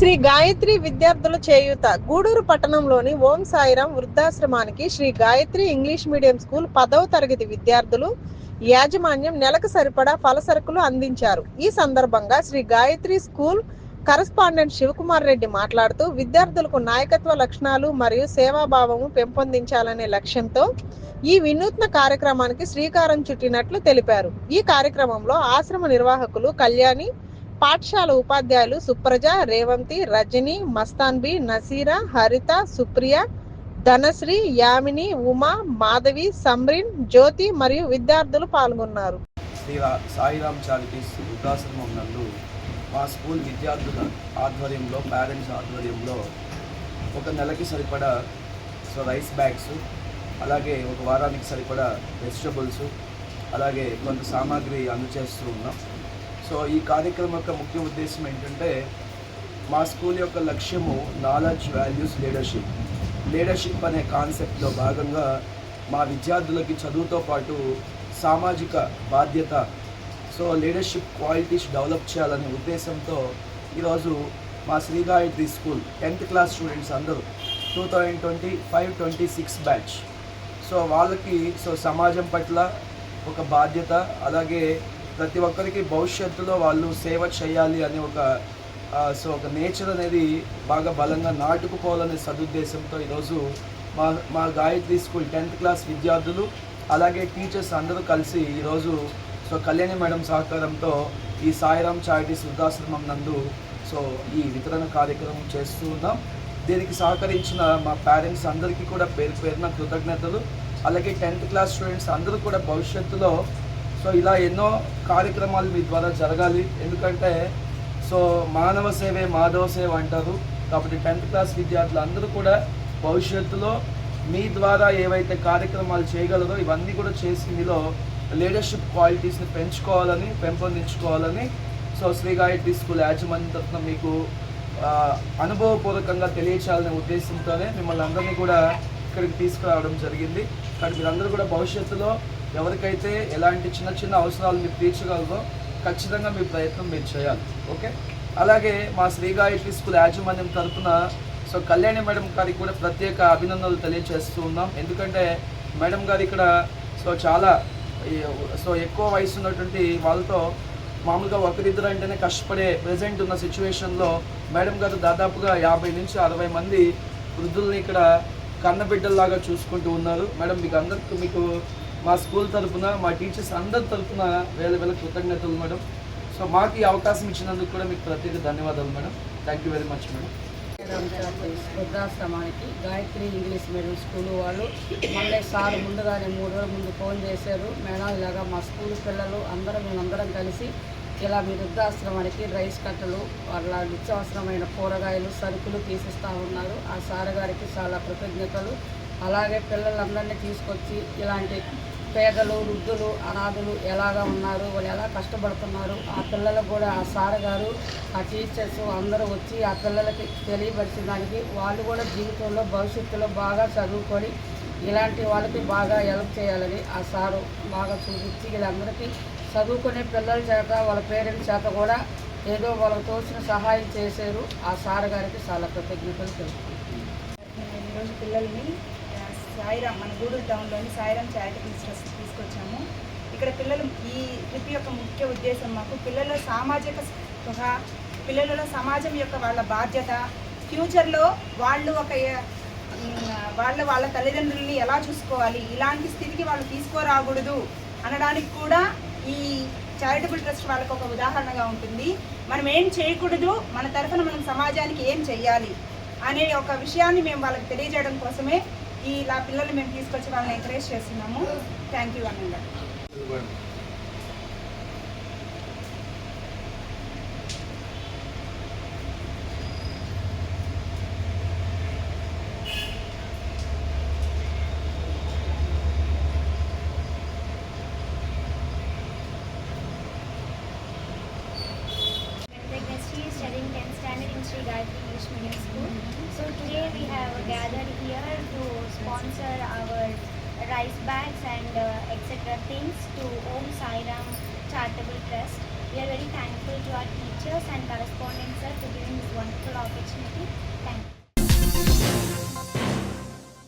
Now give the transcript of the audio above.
శ్రీ గాయత్రి విద్యార్థుల చేయూత. గూడూరు పట్టణంలోని ఓం సాయిరాం వృద్ధాశ్రమానికి Shri Gayatri English medium school పదవ తరగతి విద్యార్థులు యాజమాన్యం నెలకు సరిపడా ఫలసరుకులు అందించారు. ఈ సందర్భంగా శ్రీ గాయత్రి స్కూల్ కరస్పాండెంట్ శివకుమార్ రెడ్డి మాట్లాడుతూ విద్యార్థులకు నాయకత్వ లక్షణాలు మరియు సేవాభావము పెంపొందించాలనే లక్ష్యంతో ఈ వినూత్న కార్యక్రమానికి శ్రీకారం చుట్టినట్లు తెలిపారు. ఈ కార్యక్రమంలో ఆశ్రమ నిర్వాహకులు కళ్యాణి పాఠశాల ఉపాధ్యాయులు సుప్రజ రేవంతి రజని మస్తాన్బి నసీరా హరిత సుప్రియ ధనశ్రీ యామిని ఉమా మాధవి సమ్రిన్ జ్యోతి మరియు విద్యార్థులు పాల్గొన్నారు. శ్రీ సాయిరామ్ చారిటీస్ వృద్ధాశ్రమం నందు మా స్కూల్ విద్యార్థుల ఆధ్వర్యంలో పేరెంట్స్ ఆధ్వర్యంలో ఒక నెలకి సరిపడా సో రైస్ బ్యాగ్స్ అలాగే ఒక వారానికి సరిపడా వెజిటబుల్స్ అలాగే కొంత సామాగ్రి అందజేస్తూ ఉన్నాం. సో ఈ కార్యక్రమం యొక్క ముఖ్య ఉద్దేశం ఏంటంటే మా స్కూల్ యొక్క లక్ష్యము నాలెడ్జ్ వాల్యూస్ లీడర్షిప్ లీడర్షిప్ అనే కాన్సెప్ట్లో భాగంగా మా విద్యార్థులకి చదువుతో పాటు సామాజిక బాధ్యత సో లీడర్షిప్ క్వాలిటీస్ డెవలప్ చేయాలనే ఉద్దేశంతో ఈరోజు మా Shri Gayatri school tenth class students అందరూ two thousand twenty five twenty six batch so వాళ్ళకి సో సమాజం పట్ల ఒక బాధ్యత అలాగే ప్రతి ఒక్కరికి భవిష్యత్తులో వాళ్ళు సేవ చేయాలి అనే ఒక సో ఒక నేచర్ అనేది బాగా బలంగా నాటుకుపోవాలనే సదుద్దేశంతో ఈరోజు మా మా గాయత్రి స్కూల్ టెన్త్ క్లాస్ విద్యార్థులు అలాగే టీచర్స్ అందరూ కలిసి ఈరోజు సో కళ్యాణి మేడం సహకారంతో ఈ సాయిరామ్ చారిటీస్ వృద్ధాశ్రమం నందు సో ఈ వితరణ కార్యక్రమం చేస్తూ ఉన్నాం. దీనికి సహకరించిన మా పేరెంట్స్ అందరికీ కూడా పేరు పేరున కృతజ్ఞతలు. అలాగే టెన్త్ క్లాస్ స్టూడెంట్స్ అందరూ కూడా భవిష్యత్తులో సో ఇలా ఎన్నో కార్యక్రమాలు మీ ద్వారా జరగాలి. ఎందుకంటే సో మానవ సేవే మాధవ సేవ అంటారు. కాబట్టి టెన్త్ క్లాస్ విద్యార్థులు అందరూ కూడా భవిష్యత్తులో మీ ద్వారా ఏవైతే కార్యక్రమాలు చేయగలరో ఇవన్నీ కూడా చేసి మీలో లీడర్షిప్ క్వాలిటీస్ని పెంచుకోవాలని పెంపొందించుకోవాలని సో శ్రీ గాయత్రి స్కూల్ యాజమాన్యం తరఫున మీకు అనుభవపూర్వకంగా తెలియచేయాలనే ఉద్దేశంతోనే మిమ్మల్ని అందరినీ కూడా ఇక్కడికి తీసుకురావడం జరిగింది. కానీ మీరందరూ కూడా భవిష్యత్తులో ఎవరికైతే ఎలాంటి చిన్న చిన్న అవసరాలు మీరు తీర్చగలరో ఖచ్చితంగా మీ ప్రయత్నం మీరు చేయాలి. ఓకే? అలాగే మా శ్రీ గాయత్రి స్కూల్ యాజమాన్యం తరఫున సో కళ్యాణి మేడం గారికి కూడా ప్రత్యేక అభినందనలు తెలియజేస్తూ ఉన్నాం. ఎందుకంటే మేడం గారు ఇక్కడ సో చాలా సో ఎక్కువ వయసు ఉన్నటువంటి వాళ్ళతో మామూలుగా ఒకరిద్దరు అంటేనే కష్టపడే ప్రజెంట్ ఉన్న సిచ్యువేషన్లో మేడం గారు దాదాపుగా యాభై నుంచి అరవై మంది వృద్ధుల్ని ఇక్కడ కన్నబిడ్డల్లాగా చూసుకుంటూ ఉన్నారు. మేడం మీకు అందరికీ మీకు మా స్కూల్ తరఫున మా టీచర్స్ అందరి తరఫున వేల వేల కృతజ్ఞతలు మేడం. సో మాకు ఈ అవకాశం ఇచ్చినందుకు కూడా మీకు ప్రత్యేక ధన్యవాదాలు madam. Thank you very much madam. వృద్ధాశ్రమానికి గాయత్రి ఇంగ్లీష్ మీడియం స్కూల్ వాళ్ళు మళ్ళీ సార్ ముందుగానే మూడు రోజుల ముందు ఫోన్ చేశారు. మేడం ఇలాగా మా స్కూల్ పిల్లలు అందరం మేమందరం కలిసి ఇలా మీ వృద్ధాశ్రమానికి రైస్ కట్టలు వాళ్ళ నిత్యావసరమైన కూరగాయలు సరుకులు తీసిస్తూ ఉన్నారు. ఆ సార్ గారికి చాలా కృతజ్ఞతలు. అలాగే పిల్లలందరినీ తీసుకొచ్చి ఇలాంటి పేదలు వృద్ధులు అనాథులు ఎలాగా ఉన్నారు వాళ్ళు ఎలా కష్టపడుతున్నారు ఆ పిల్లలకు కూడా ఆ సార్ గారు ఆ టీచర్స్ అందరూ వచ్చి ఆ పిల్లలకి తెలియపరిచిన దానికి వాళ్ళు కూడా జీవితంలో భవిష్యత్తులో బాగా చదువుకొని ఇలాంటి వాళ్ళకి బాగా హెల్ప్ చేయాలని ఆ సారు బాగా చూపించి వీళ్ళందరికీ చదువుకునే పిల్లల చేత వాళ్ళ పేరెంట్స్ చేత కూడా ఏదో వాళ్ళకు తోచిన సహాయం చేశారు. ఆ సార్ గారికి చాలా కృతజ్ఞతలు తెలుపుతున్నాను ఈరోజు పిల్లల్ని సాయిరామ్ మన గూడూరు టౌన్లోని సాయిరామ్ చారిటీ ట్రస్ట్ తీసుకొచ్చాము. ఇక్కడ పిల్లలు ఈ ట్రిప్ యొక్క ముఖ్య ఉద్దేశం మాకు పిల్లల సామాజిక స్పృహ పిల్లలలో సమాజం యొక్క వాళ్ళ బాధ్యత ఫ్యూచర్లో వాళ్ళు ఒక వాళ్ళ వాళ్ళ తల్లిదండ్రుల్ని ఎలా చూసుకోవాలి ఇలాంటి స్థితికి వాళ్ళు తీసుకురాకూడదు అనడానికి కూడా ఈ చారిటబుల్ ట్రస్ట్ వాళ్ళకు ఒక ఉదాహరణగా ఉంటుంది. మనం ఏం చేయకూడదు మన తరఫున మనం సమాజానికి ఏం చెయ్యాలి అనే ఒక విషయాన్ని మేము వాళ్ళకి తెలియజేయడం కోసమే ఇలా పిల్లల్ని మేము తీసుకొచ్చి వాళ్ళని ఎంకరేజ్ చేస్తున్నాము. థ్యాంక్ యూ అనంగా Sri Gayatri School. So today we have gathered here to sponsor our rice bags and uh, etc. things to Om Sairam Charitable Trust. We are very thankful to our teachers and correspondents sir for giving this wonderful opportunity. Thank you.